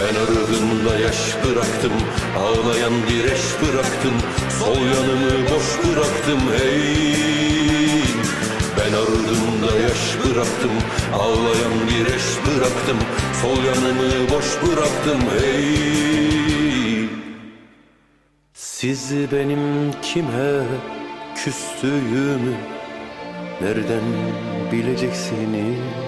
Ben ardımda yaş bıraktım, ağlayan bir eş bıraktım, sol yanımı boş bıraktım hey. Ben ardımda yaş bıraktım, ağlayan bir eş bıraktım, sol yanımı boş bıraktım hey. Siz benim kime küstüğümü nereden bileceksiniz?